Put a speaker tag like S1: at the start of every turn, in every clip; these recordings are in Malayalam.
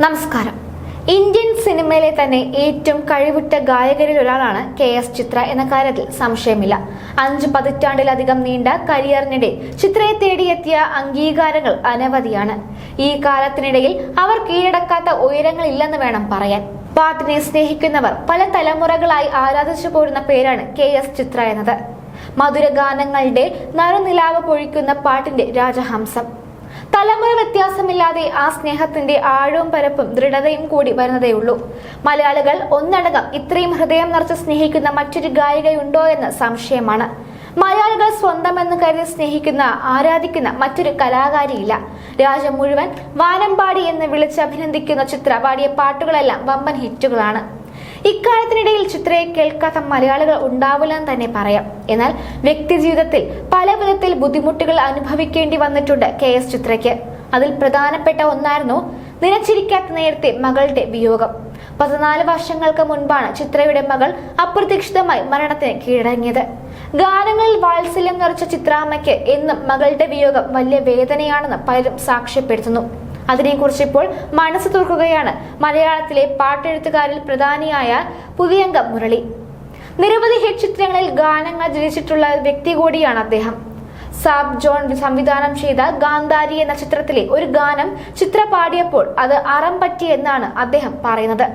S1: നമസ്കാരം. ഇന്ത്യൻ സിനിമയിലെ തന്നെ ഏറ്റവും കഴിവുറ്റ ഗായകരിൽ ഒരാളാണ് കെ എസ് ചിത്ര എന്ന കാര്യത്തിൽ സംശയമില്ല. അഞ്ച് പതിറ്റാണ്ടിലധികം നീണ്ട കരിയറിനിടെ ചിത്രയെ തേടിയെത്തിയ അംഗീകാരങ്ങൾ അനവധിയാണ്. ഈ കാലത്തിനിടയിൽ അവർ കീഴടക്കാത്ത ഉയരങ്ങളില്ലെന്ന് വേണം പറയാൻ. പാട്ടിനെ സ്നേഹിക്കുന്നവർ പല തലമുറകളായി ആരാധിച്ചു പോരുന്ന പേരാണ് കെ എസ് ചിത്ര എന്നത്. മധുരഗാനങ്ങളുടെ നറുനിലാവ് പൊഴിക്കുന്ന പാട്ടിന്റെ രാജഹംസം. തലമുറ വ്യത്യാസമില്ലാതെ ആ സ്നേഹത്തിന്റെ ആഴവും പരപ്പും ദൃഢതയും കൂടി വരുന്നതേയുള്ളൂ. മലയാളികൾ ഒന്നടങ്കം ഇത്രയും ഹൃദയം നിറച്ച് സ്നേഹിക്കുന്ന മറ്റൊരു ഗായികയുണ്ടോ എന്ന് സംശയമാണ്. മലയാളികൾ സ്വന്തമെന്ന് കരുതി സ്നേഹിക്കുന്ന ആരാധിക്കുന്ന മറ്റൊരു കലാകാരിയില്ല. രാജ്യം മുഴുവൻ വാനമ്പാടി എന്ന് വിളിച്ച് അഭിനന്ദിക്കുന്ന ചിത്ര പാടിയ പാട്ടുകളെല്ലാം വമ്പൻ ഹിറ്റുകളാണ്. ഇക്കാലത്തിനിടയിൽ ചിത്രയെ കേൾക്കാത്ത മലയാളികൾ ഉണ്ടാവില്ലെന്ന് തന്നെ പറയാം. എന്നാൽ വ്യക്തിജീവിതത്തിൽ പല വിധത്തിൽ ബുദ്ധിമുട്ടുകൾ അനുഭവിക്കേണ്ടി വന്നിട്ടുണ്ട് കെ എസ് ചിത്രയ്ക്ക്. അതിൽ പ്രധാനപ്പെട്ട ഒന്നായിരുന്നു നിലച്ചിരിക്കാത്ത നേരത്തെ മകളുടെ വിയോഗം. പതിനാല് വർഷങ്ങൾക്ക് മുൻപാണ് ചിത്രയുടെ മകൾ അപ്രതീക്ഷിതമായി മരണത്തിന് കീഴടങ്ങിയത്. ഗാനങ്ങളിൽ വാത്സല്യം നിറച്ച ചിത്രാമ്മയ്ക്ക് എന്നും മകളുടെ വിയോഗം വലിയ വേദനയാണെന്ന് പലരും സാക്ഷ്യപ്പെടുത്തുന്നു. അതിനെക്കുറിച്ച് ഇപ്പോൾ മനസ്സ് തുറക്കുകയാണ്. മലയാളത്തിലെ പാട്ടെഴുത്തുകാരിൽ പ്രധാനിയായ പുതിയംഗം മുരളി. നിരവധി ഹിറ്റ് ചിത്രങ്ങളിൽ ഗാനങ്ങൾ രചിച്ചിട്ടുള്ള വ്യക്തി കൂടിയാണ് അദ്ദേഹം. സാബ് ജോൺ സംവിധാനം ചെയ്ത ഗാന്ധാരി എന്ന ചിത്രത്തിലെ ഒരു ഗാനം ചിത്ര പാടിയപ്പോൾ അത് അറം പറ്റി എന്നാണ് അദ്ദേഹം പറയുന്നത്.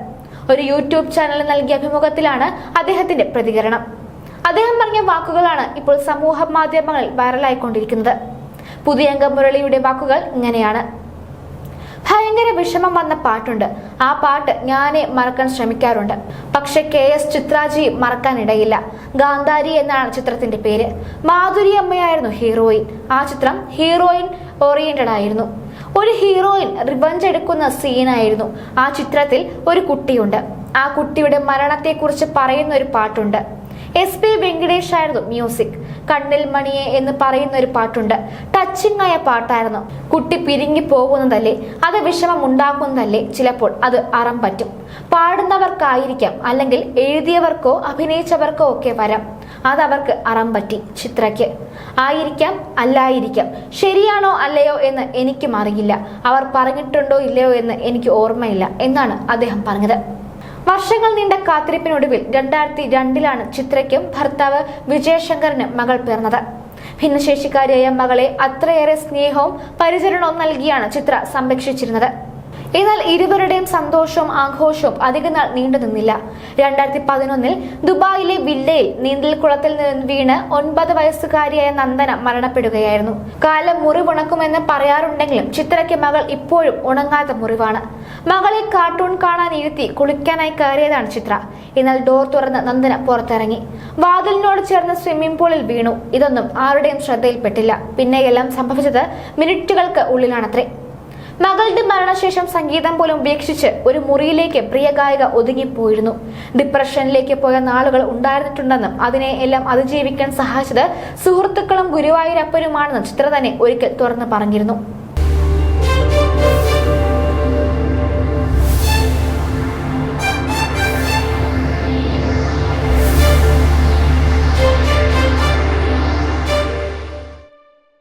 S1: ഒരു യൂട്യൂബ് ചാനലിൽ നൽകിയ അഭിമുഖത്തിലാണ് അദ്ദേഹത്തിന്റെ പ്രതികരണം. അദ്ദേഹം പറഞ്ഞ വാക്കുകളാണ് ഇപ്പോൾ സമൂഹ മാധ്യമങ്ങളിൽ വൈറലായിക്കൊണ്ടിരിക്കുന്നത് പുതിയ അംഗം മുരളിയുടെ വാക്കുകൾ ഇങ്ങനെയാണ്. ഭയങ്കര വിഷമം വന്ന പാട്ടുണ്ട്. ആ പാട്ട് ഞാനേ മറക്കാൻ ശ്രമിക്കാറുണ്ട്. പക്ഷെ കെ എസ് ചിത്രാജി മറക്കാനിടയില്ല. ഗാന്ധാരി എന്നാണ് ചിത്രത്തിന്റെ പേര്. മാധുരി അമ്മയായിരുന്നു ഹീറോയിൻ. ആ ചിത്രം ഹീറോയിൻ ഓറിയന്റഡ് ആയിരുന്നു. ഒരു ഹീറോയിൻ റിവഞ്ച് എടുക്കുന്ന സീനായിരുന്നു. ആ ചിത്രത്തിൽ ഒരു കുട്ടിയുണ്ട്. ആ കുട്ടിയുടെ മരണത്തെക്കുറിച്ച് പറയുന്ന ഒരു പാട്ടുണ്ട്. എസ് പി വെങ്കടേഷ് ആയിരുന്നു മ്യൂസിക്. കണ്ണിൽ മണിയെ എന്ന് പറയുന്ന ഒരു പാട്ടുണ്ട്. ടച്ചിങ് ആയ പാട്ടായിരുന്നു. കുട്ടി പിരിങ്ങി പോകുന്നതല്ലേ? അത് വിഷമം ഉണ്ടാക്കുന്നതല്ലേ ചിലപ്പോൾ അത് അറം പറ്റും. പാടുന്നവർക്കായിരിക്കാം. അല്ലെങ്കിൽ എഴുതിയവർക്കോ അഭിനയിച്ചവർക്കോ ഒക്കെ വരാം. അതവർക്ക് അറം പറ്റി ചിത്രയ്ക്ക്. ആയിരിക്കാം അല്ലായിരിക്കാം. ശരിയാണോ അല്ലയോ എന്ന് എനിക്കും അറിയില്ല. അവർ പറഞ്ഞിട്ടുണ്ടോ ഇല്ലയോ എന്ന് എനിക്ക് ഓർമ്മയില്ല എന്നാണ് അദ്ദേഹം പറഞ്ഞത്. വർഷങ്ങൾ നീണ്ട കാത്തിരിപ്പിനൊടുവിൽ രണ്ടായിരത്തി രണ്ടിലാണ് ചിത്രയ്ക്കും ഭർത്താവ് വിജയശങ്കറിന് മകൾ പിറന്നത്. ഭിന്നശേഷിക്കാരിയായ മകളെ അത്രയേറെ സ്നേഹവും പരിചരണവും നൽകിയാണ് ചിത്ര സംരക്ഷിച്ചിരുന്നത്. എന്നാൽ ഇരുവരുടെയും സന്തോഷവും ആഘോഷവും അധികനാൾ നീണ്ടു നിന്നില്ല. രണ്ടായിരത്തി പതിനൊന്നിൽ ദുബായിലെ വില്ലയിൽ നീന്തൽക്കുളത്തിൽ നിന്ന് വീണ് ഒൻപത് വയസ്സുകാരിയായ നന്ദന മരണപ്പെടുകയായിരുന്നു. കാലം മുറിവുണക്കുമെന്ന് പറയാറുണ്ടെങ്കിലും ചിത്രയ്ക്ക് മകൾ ഇപ്പോഴും ഉണങ്ങാത്ത മുറിവാണ്. മകളെ കാർട്ടൂൺ കാണാൻ ഇരുത്തി കുളിക്കാനായി കയറിയതാണ് ചിത്ര. എന്നാൽ ഡോർ തുറന്ന് നന്ദന പുറത്തിറങ്ങി. വാതിലിനോട് ചേർന്ന് സ്വിമ്മിംഗ് പൂളിൽ വീണു. ഇതൊന്നും ആരുടെയും ശ്രദ്ധയിൽപ്പെട്ടില്ല. പിന്നെയെല്ലാം സംഭവിച്ചത് മിനിറ്റുകൾക്ക് ഉള്ളിലാണത്രേ. മകളുടെ മരണശേഷം സംഗീതം പോലും ഉപേക്ഷിച്ച് ഒരു മുറിയിലേക്ക് പ്രിയ ഗായിക ഒതുങ്ങിപ്പോയിരുന്നു. ഡിപ്രഷനിലേക്ക് പോയ നാളുകൾ ഉണ്ടായിരുന്നിട്ടുണ്ടെന്നും അതിനെ എല്ലാം അതിജീവിക്കാൻ സഹായിച്ചത് സുഹൃത്തുക്കളും ഗുരുവായൂരപ്പനുമാണെന്നും ചിത്ര തന്നെ ഒരിക്കൽ തുറന്നു പറഞ്ഞിരുന്നു.